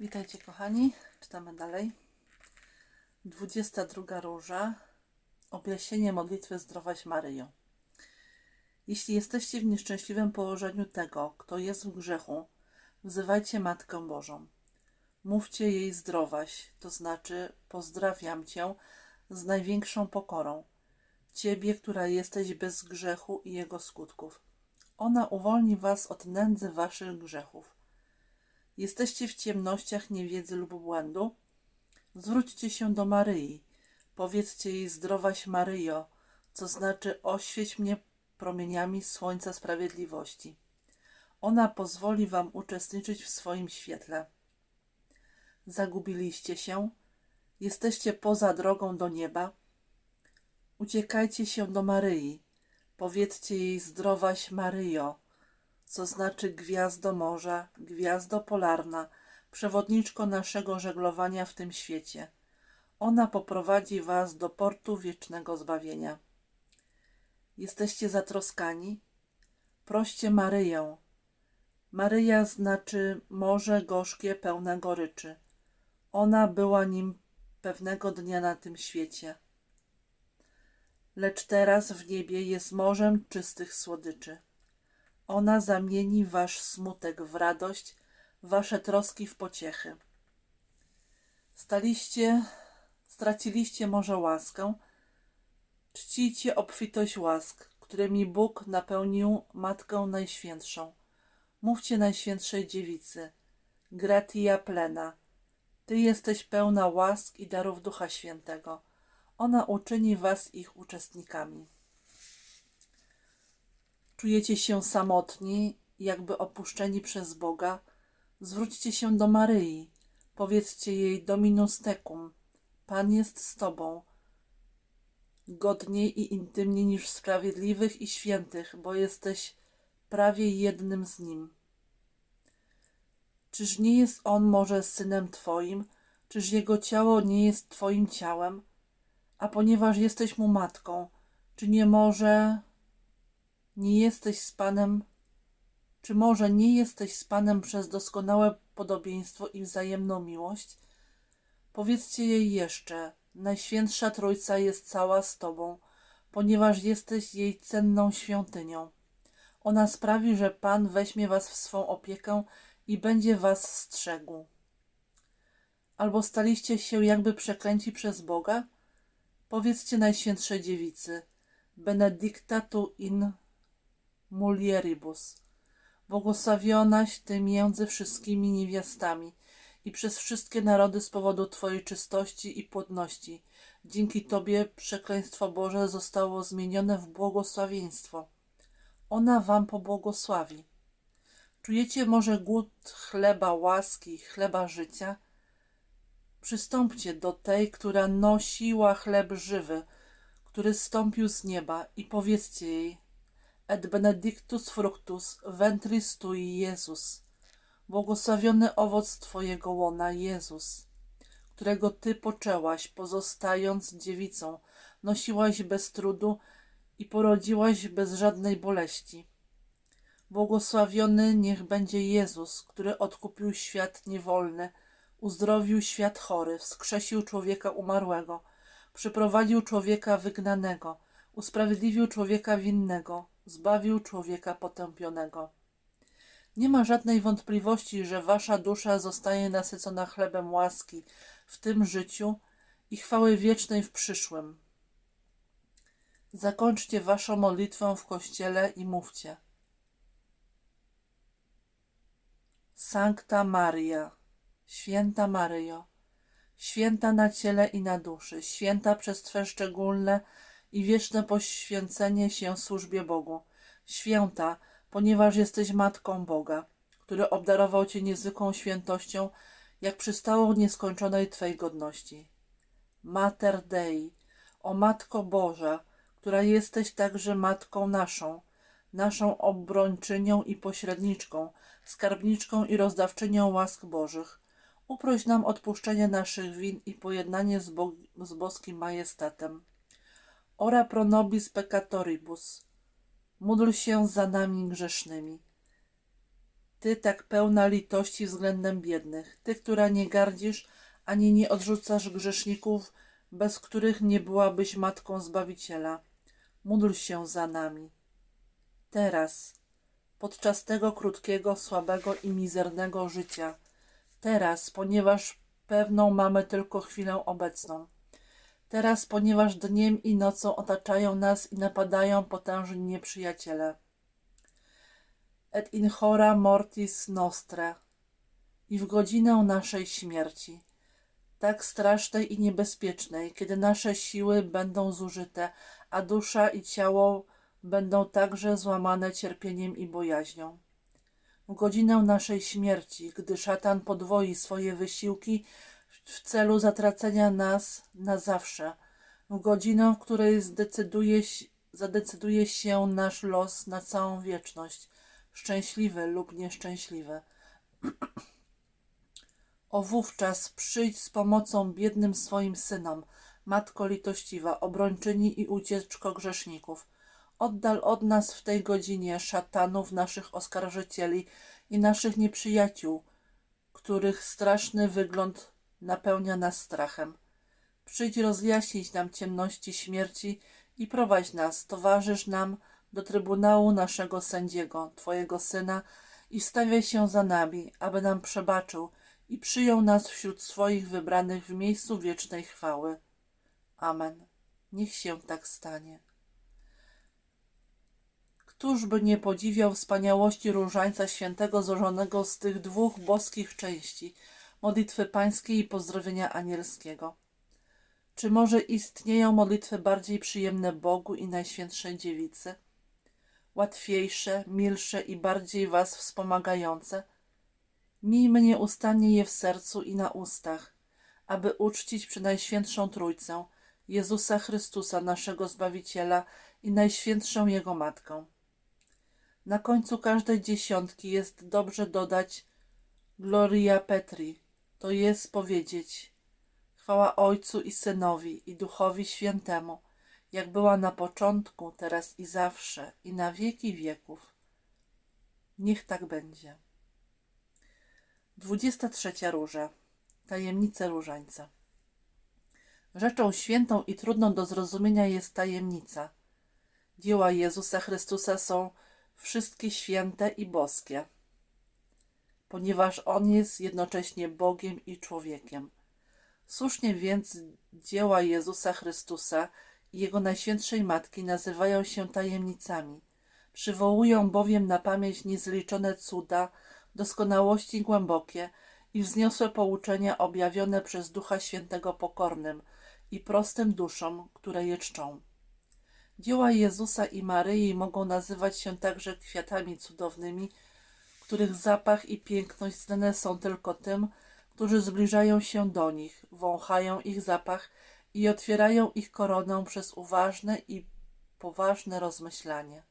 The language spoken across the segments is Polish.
Witajcie kochani, czytamy dalej. 22 róża. Objaśnienie modlitwy Zdrowaś Maryjo. Jeśli jesteście w nieszczęśliwym położeniu tego, kto jest w grzechu, wzywajcie Matkę Bożą. Mówcie jej zdrowaś, to znaczy pozdrawiam Cię z największą pokorą. Ciebie, która jesteś bez grzechu i jego skutków. Ona uwolni Was od nędzy Waszych grzechów. Jesteście w ciemnościach niewiedzy lub błędu? Zwróćcie się do Maryi. Powiedzcie jej zdrowaś Maryjo, co znaczy oświeć mnie promieniami słońca sprawiedliwości. Ona pozwoli wam uczestniczyć w swoim świetle. Zagubiliście się? Jesteście poza drogą do nieba? Uciekajcie się do Maryi. Powiedzcie jej zdrowaś Maryjo, co znaczy gwiazdo morza, gwiazdo polarna, przewodniczko naszego żeglowania w tym świecie. Ona poprowadzi was do portu wiecznego zbawienia. Jesteście zatroskani? Proście Maryję. Maryja znaczy morze gorzkie pełne goryczy. Ona była nim pewnego dnia na tym świecie. Lecz teraz w niebie jest morzem czystych słodyczy. Ona zamieni wasz smutek w radość, wasze troski w pociechy. Staliście, straciliście może łaskę, czcijcie obfitość łask, którymi Bóg napełnił Matkę Najświętszą. Mówcie Najświętszej Dziewicy, gratia plena, Ty jesteś pełna łask i darów Ducha Świętego. Ona uczyni was ich uczestnikami. Czujecie się samotni, jakby opuszczeni przez Boga? Zwróćcie się do Maryi. Powiedzcie jej Dominus tecum. Pan jest z tobą. Godniej i intymniej niż sprawiedliwych i świętych, bo jesteś prawie jednym z nim. Czyż nie jest on może synem twoim? Czyż jego ciało nie jest twoim ciałem? A ponieważ jesteś mu matką, czy nie może nie jesteś z Panem, czy może nie jesteś z Panem przez doskonałe podobieństwo i wzajemną miłość? Powiedzcie jej jeszcze, Najświętsza Trójca jest cała z Tobą, ponieważ jesteś jej cenną świątynią. Ona sprawi, że Pan weźmie Was w swą opiekę i będzie Was strzegł. Albo staliście się jakby przeklęci przez Boga? Powiedzcie Najświętszej Dziewicy, Benedicta tu in mulieribus. Błogosławionaś Ty między wszystkimi niewiastami i przez wszystkie narody z powodu Twojej czystości i płodności. Dzięki Tobie przekleństwo Boże zostało zmienione w błogosławieństwo. Ona Wam pobłogosławi. Czujecie może głód chleba łaski, chleba życia? Przystąpcie do tej, która nosiła chleb żywy, który stąpił z nieba i powiedzcie jej, et benedictus fructus ventris tui Jezus. Błogosławiony owoc Twojego łona, Jezus, którego Ty poczęłaś, pozostając dziewicą, nosiłaś bez trudu i porodziłaś bez żadnej boleści. Błogosławiony niech będzie Jezus, który odkupił świat niewolny, uzdrowił świat chory, wskrzesił człowieka umarłego, przyprowadził człowieka wygnanego, usprawiedliwił człowieka winnego, zbawił człowieka potępionego. Nie ma żadnej wątpliwości, że wasza dusza zostaje nasycona chlebem łaski w tym życiu i chwały wiecznej w przyszłym. Zakończcie waszą modlitwę w kościele i mówcie. Sancta Maria, święta Maryjo, święta na ciele i na duszy, święta przez Twe szczególne i wieczne poświęcenie się służbie Bogu. Święta, ponieważ jesteś Matką Boga, który obdarował Cię niezwykłą świętością, jak przystało nieskończonej Twej godności. Mater Dei, o Matko Boża, która jesteś także Matką naszą, naszą obrończynią i pośredniczką, skarbniczką i rozdawczynią łask Bożych. Uproś nam odpuszczenie naszych win i pojednanie z, Bo z boskim majestatem. Ora pro nobis peccatoribus. Módl się za nami grzesznymi. Ty tak pełna litości względem biednych, Ty, która nie gardzisz ani nie odrzucasz grzeszników, bez których nie byłabyś matką Zbawiciela. Módl się za nami. Teraz, podczas tego krótkiego, słabego i mizernego życia. Teraz, ponieważ pewną mamy tylko chwilę obecną. Teraz, ponieważ dniem i nocą otaczają nas i napadają potężni nieprzyjaciele. Et in hora mortis nostra. I w godzinę naszej śmierci, tak strasznej i niebezpiecznej, kiedy nasze siły będą zużyte, a dusza i ciało będą także złamane cierpieniem i bojaźnią. W godzinę naszej śmierci, gdy szatan podwoi swoje wysiłki w celu zatracenia nas na zawsze, w godzinę, w której zdecyduje, zadecyduje się nasz los na całą wieczność, szczęśliwy lub nieszczęśliwy. O wówczas przyjdź z pomocą biednym swoim synom, Matko litościwa, obrończyni i ucieczko grzeszników. Oddal od nas w tej godzinie szatanów naszych oskarżycieli i naszych nieprzyjaciół, których straszny wygląd napełnia nas strachem. Przyjdź rozjaśnić nam ciemności śmierci i prowadź nas, towarzysz nam do trybunału naszego sędziego, Twojego Syna i stawiaj się za nami, aby nam przebaczył i przyjął nas wśród swoich wybranych w miejscu wiecznej chwały. Amen. Niech się tak stanie. Któż by nie podziwiał wspaniałości różańca świętego złożonego z tych dwóch boskich części, modlitwy pańskiej i pozdrowienia anielskiego? Czy może istnieją modlitwy bardziej przyjemne Bogu i Najświętszej Dziewicy? Łatwiejsze, milsze i bardziej was wspomagające? Miejmy nieustannie je w sercu i na ustach, aby uczcić Przenajświętszą Trójcę, Jezusa Chrystusa, naszego Zbawiciela i Najświętszą Jego Matkę. Na końcu każdej dziesiątki jest dobrze dodać Gloria Petri, to jest powiedzieć Chwała Ojcu i Synowi i Duchowi Świętemu, jak była na początku, teraz i zawsze, i na wieki wieków. Niech tak będzie. 23 róża. Tajemnice różańca. Rzeczą świętą i trudną do zrozumienia jest tajemnica. Dzieła Jezusa Chrystusa są wszystkie święte i boskie, ponieważ On jest jednocześnie Bogiem i człowiekiem. Słusznie więc dzieła Jezusa Chrystusa i Jego Najświętszej Matki nazywają się tajemnicami. Przywołują bowiem na pamięć niezliczone cuda, doskonałości głębokie i wzniosłe pouczenia objawione przez Ducha Świętego pokornym i prostym duszom, które je czczą. Dzieła Jezusa i Maryi mogą nazywać się także kwiatami cudownymi, których zapach i piękność znane są tylko tym, którzy zbliżają się do nich, wąchają ich zapach i otwierają ich koronę przez uważne i poważne rozmyślanie.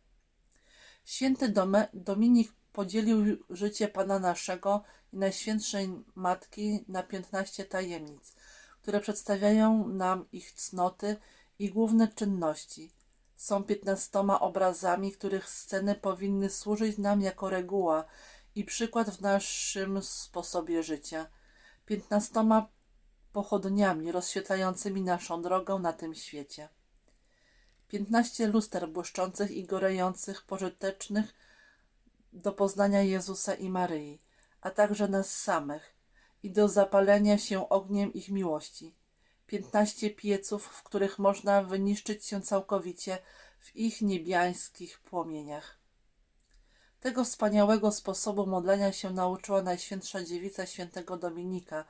Święty Dome- Dominik podzielił życie Pana naszego i Najświętszej Matki na piętnaście tajemnic, które przedstawiają nam ich cnoty i główne czynności. Są piętnastoma obrazami, których sceny powinny służyć nam jako reguła i przykład w naszym sposobie życia. Piętnastoma pochodniami rozświetlającymi naszą drogę na tym świecie. Piętnaście luster błyszczących i gorejących, pożytecznych do poznania Jezusa i Maryi, a także nas samych i do zapalenia się ogniem ich miłości. Piętnaście pieców, w których można wyniszczyć się całkowicie w ich niebiańskich płomieniach. Tego wspaniałego sposobu modlenia się nauczyła Najświętsza Dziewica świętego Dominika,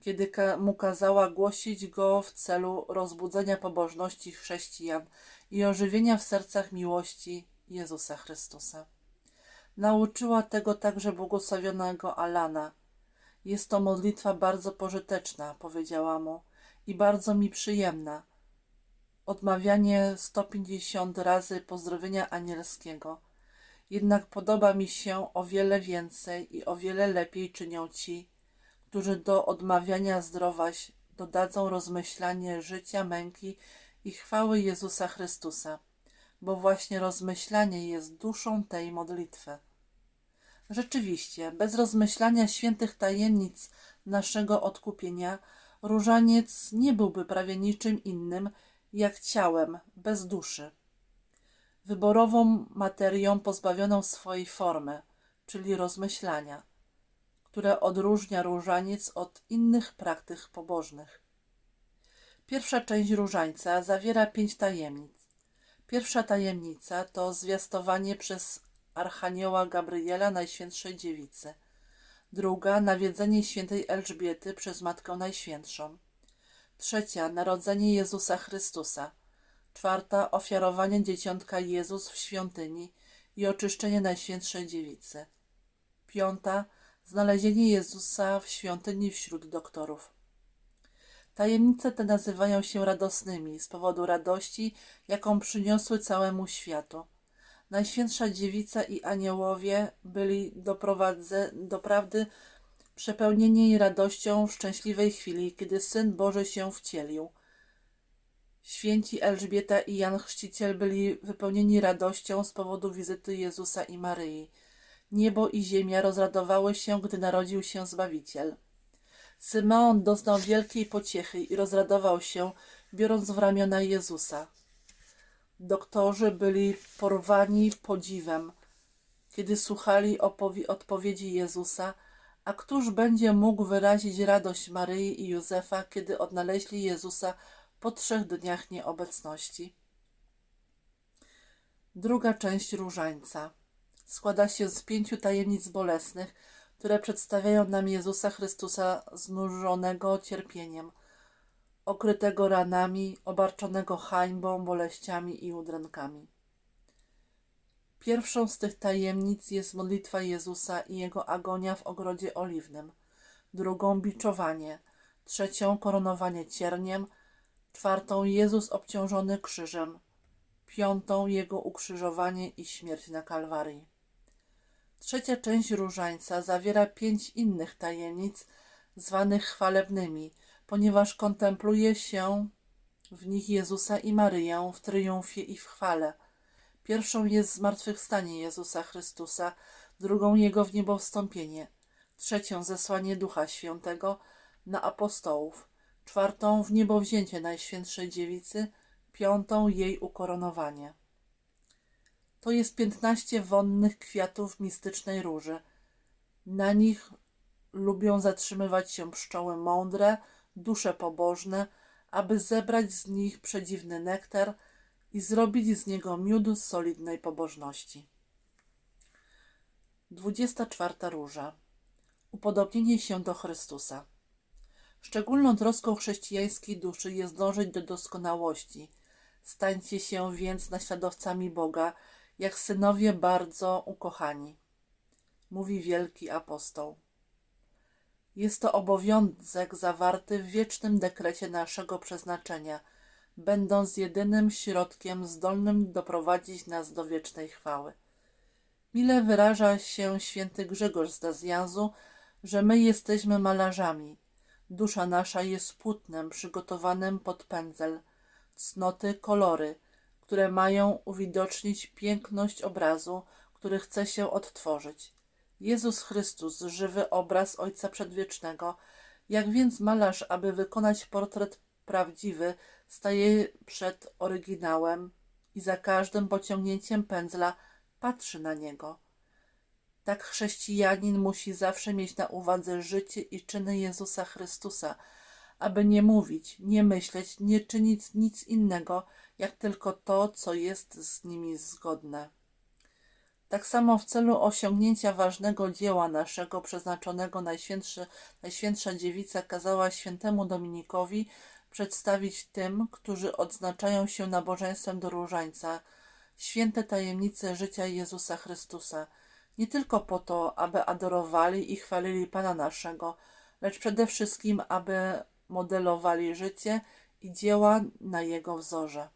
kiedy mu kazała głosić go w celu rozbudzenia pobożności chrześcijan i ożywienia w sercach miłości Jezusa Chrystusa. Nauczyła tego także błogosławionego Alana. Jest to modlitwa bardzo pożyteczna, powiedziała mu, i bardzo mi przyjemna. Odmawianie 150 razy pozdrowienia anielskiego. Jednak podoba mi się o wiele więcej i o wiele lepiej czynią ci, którzy do odmawiania zdrowaś dodadzą rozmyślanie życia, męki i chwały Jezusa Chrystusa, bo właśnie rozmyślanie jest duszą tej modlitwy. Rzeczywiście, bez rozmyślania świętych tajemnic naszego odkupienia, różaniec nie byłby prawie niczym innym jak ciałem bez duszy, wyborową materią pozbawioną swojej formy, czyli rozmyślania, które odróżnia różaniec od innych praktyk pobożnych. Pierwsza część różańca zawiera pięć tajemnic. Pierwsza tajemnica to zwiastowanie przez Archanioła Gabriela Najświętszej Dziewicy. Druga nawiedzenie świętej Elżbiety przez Matkę Najświętszą. Trzecia narodzenie Jezusa Chrystusa. Czwarta ofiarowanie dzieciątka Jezus w świątyni i oczyszczenie Najświętszej Dziewicy. Piąta znalezienie Jezusa w świątyni wśród doktorów. Tajemnice te nazywają się radosnymi z powodu radości, jaką przyniosły całemu światu. Najświętsza Dziewica i aniołowie byli doprowadze, doprawdy przepełnieni radością w szczęśliwej chwili, kiedy Syn Boży się wcielił. Święci Elżbieta i Jan Chrzciciel byli wypełnieni radością z powodu wizyty Jezusa i Maryi. Niebo i ziemia rozradowały się, gdy narodził się Zbawiciel. Symeon doznał wielkiej pociechy i rozradował się, biorąc w ramiona Jezusa. Doktorzy byli porwani podziwem, kiedy słuchali odpowiedzi Jezusa, a któż będzie mógł wyrazić radość Maryi i Józefa, kiedy odnaleźli Jezusa po trzech dniach nieobecności? Druga część różańca składa się z pięciu tajemnic bolesnych, które przedstawiają nam Jezusa Chrystusa znużonego cierpieniem, okrytego ranami, obarczonego hańbą, boleściami i udrękami. Pierwszą z tych tajemnic jest modlitwa Jezusa i jego agonia w ogrodzie oliwnym, drugą biczowanie, trzecią koronowanie cierniem, czwartą Jezus obciążony krzyżem, piątą jego ukrzyżowanie i śmierć na Kalwarii. Trzecia część różańca zawiera pięć innych tajemnic, zwanych chwalebnymi, ponieważ kontempluje się w nich Jezusa i Maryję w triumfie i w chwale. Pierwszą jest zmartwychwstanie Jezusa Chrystusa, drugą Jego w niebo wstąpienie, trzecią zesłanie Ducha Świętego na apostołów, czwartą w niebo wzięcie Najświętszej Dziewicy, piątą jej ukoronowanie. To jest piętnaście wonnych kwiatów mistycznej róży. Na nich lubią zatrzymywać się pszczoły mądre, dusze pobożne, aby zebrać z nich przedziwny nektar i zrobić z niego miód solidnej pobożności. 24 róża. Upodobnienie się do Chrystusa. Szczególną troską chrześcijańskiej duszy jest dążyć do doskonałości. Stańcie się więc naśladowcami Boga, jak synowie bardzo ukochani, mówi wielki apostoł. Jest to obowiązek zawarty w wiecznym dekrecie naszego przeznaczenia, będąc jedynym środkiem zdolnym doprowadzić nas do wiecznej chwały. Mile wyraża się święty Grzegorz z Dazjanzu, że my jesteśmy malarzami. Dusza nasza jest płótnem przygotowanym pod pędzel, cnoty, kolory – które mają uwidocznić piękność obrazu, który chce się odtworzyć. Jezus Chrystus, żywy obraz Ojca Przedwiecznego, jak więc malarz, aby wykonać portret prawdziwy, staje przed oryginałem i za każdym pociągnięciem pędzla patrzy na niego. Tak chrześcijanin musi zawsze mieć na uwadze życie i czyny Jezusa Chrystusa, aby nie mówić, nie myśleć, nie czynić nic innego, jak tylko to, co jest z nimi zgodne. Tak samo w celu osiągnięcia ważnego dzieła naszego przeznaczonego Najświętszy, Najświętsza Dziewica kazała świętemu Dominikowi przedstawić tym, którzy odznaczają się nabożeństwem do różańca, święte tajemnice życia Jezusa Chrystusa, nie tylko po to, aby adorowali i chwalili Pana naszego, lecz przede wszystkim, aby modelowali życie i dzieła na Jego wzorze.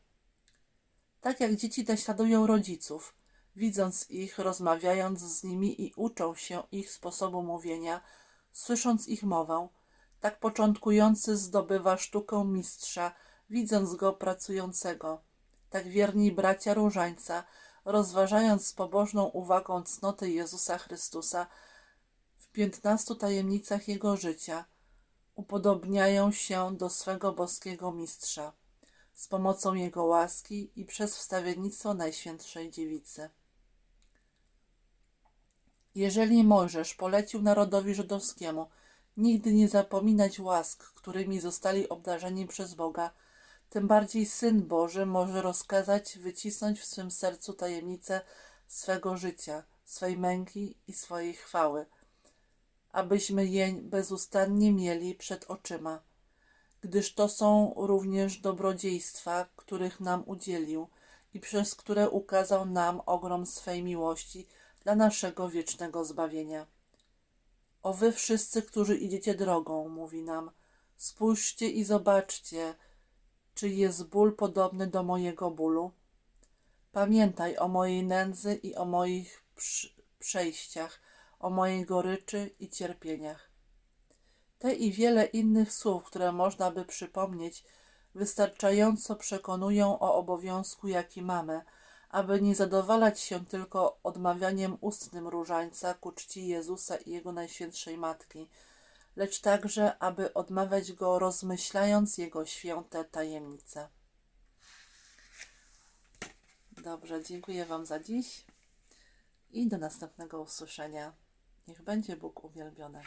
Tak jak dzieci naśladują rodziców, widząc ich, rozmawiając z nimi i uczą się ich sposobu mówienia, słysząc ich mowę, tak początkujący zdobywa sztukę mistrza, widząc go pracującego. Tak wierni bracia różańca rozważając z pobożną uwagą cnoty Jezusa Chrystusa w piętnastu tajemnicach Jego życia, upodobniają się do swego boskiego mistrza z pomocą Jego łaski i przez wstawiennictwo Najświętszej Dziewicy. Jeżeli Mojżesz polecił narodowi żydowskiemu. Nigdy nie zapominać łask, którymi zostali obdarzeni przez Boga, tym bardziej Syn Boży może rozkazać wycisnąć w swym sercu tajemnicę swego życia, swej męki i swojej chwały, abyśmy jeń bezustannie mieli przed oczyma, gdyż to są również dobrodziejstwa, których nam udzielił i przez które ukazał nam ogrom swej miłości dla naszego wiecznego zbawienia. O wy wszyscy, którzy idziecie drogą, mówi nam, spójrzcie i zobaczcie, czy jest ból podobny do mojego bólu. Pamiętaj o mojej nędzy i o moich przejściach, o mojej goryczy i cierpieniach. Te i wiele innych słów, które można by przypomnieć, wystarczająco przekonują o obowiązku, jaki mamy, aby nie zadowalać się tylko odmawianiem ustnym różańca ku czci Jezusa i Jego Najświętszej Matki, lecz także, aby odmawiać go rozmyślając Jego święte tajemnice. Dobrze, dziękuję Wam za dziś i do następnego usłyszenia. Niech będzie Bóg uwielbiony.